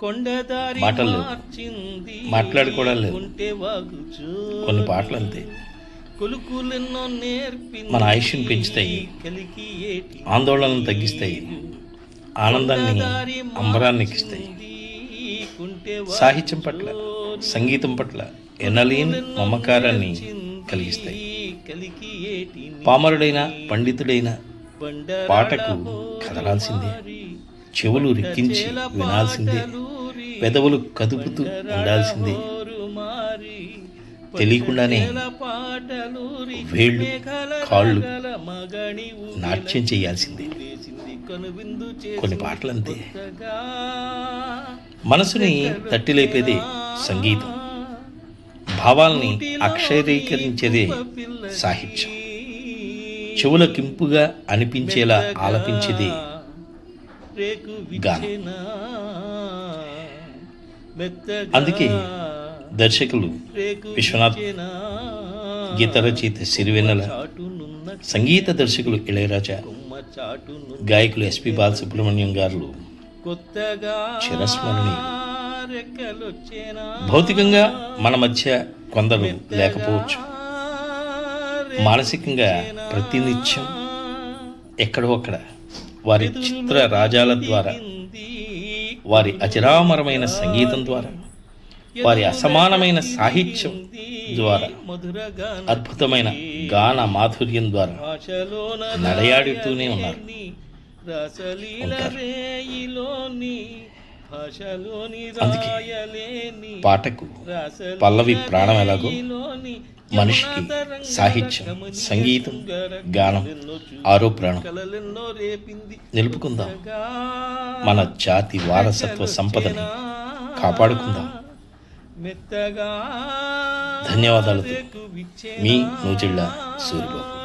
కొండదారి. మార్చింది. మాట్లాడుకోవడం లేదు. ఉంటే వాగుచు కొన్ని పాటలు అంతే కొలుకులెన్నో నేర్పింది. మన ఆయుష్ని పెంచుతాయి. ఆందోళనను తగ్గిస్తాయి. ఆనందాన్ని అంబరాన్ని ఎక్కిస్తాయి. సాహిత్యం పట్ల సంగీతం పట్ల ఎనలేని మమకారాన్ని కలిగిస్తాయి. పామరుడైన పండితుడైన పాటకు కదలాల్సిందే చెవులు రిక్కించి వినాల్సిందే. పెదవులు కదుపుతూ ఉండాల్సిందే. తెలియకుండానే వేళ్ళు కాళ్ళు నాట్యం చేయాల్సిందే. కొన్ని పాటలంతే. మనసుని తట్టి లేపేదే సంగీతం. భావాల్ని అక్షరీకరించేదే సాహిత్యం. చెవులకింపుగా అనిపించేలా ఆలపించేదే గానం. అందుకే దర్శకులు రేకు విశ్వనాథ్ గీత రచయిత సిరివెన్నెల సంగీత దర్శకులు ఇళయరాజా గాయకులు ఎస్పి బాలసుబ్రహ్మణ్యం గారు చిరస్మరణీయులు. భౌతికంగా మన మధ్య కొందరు లేకపోవచ్చు. మానసికంగా ప్రతినిత్యం ఎక్కడో అక్కడ వారి చిత్ర రాజాల ద్వారా వారి అచరామరమైన సంగీతం ద్వారా వారి అసమానమైన సాహిత్యం ద్వారా అద్భుతమైన గాన మాధుర్యం ద్వారా నడయాడుతూనే ఉన్నారు. అందుకే పాటకు పల్లవి ప్రాణం ఎలాగో మనిషికి సాహిత్యం సంగీతం గానం ఆరో ప్రాణం కలలెన్నో రేపింది నిలుపుకుందాం. మన జాతి వారసత్వ సంపదని కాపాడుకుందాం. విచ్చెనా. మీ నూజిళ్ళ సూరిబాబు.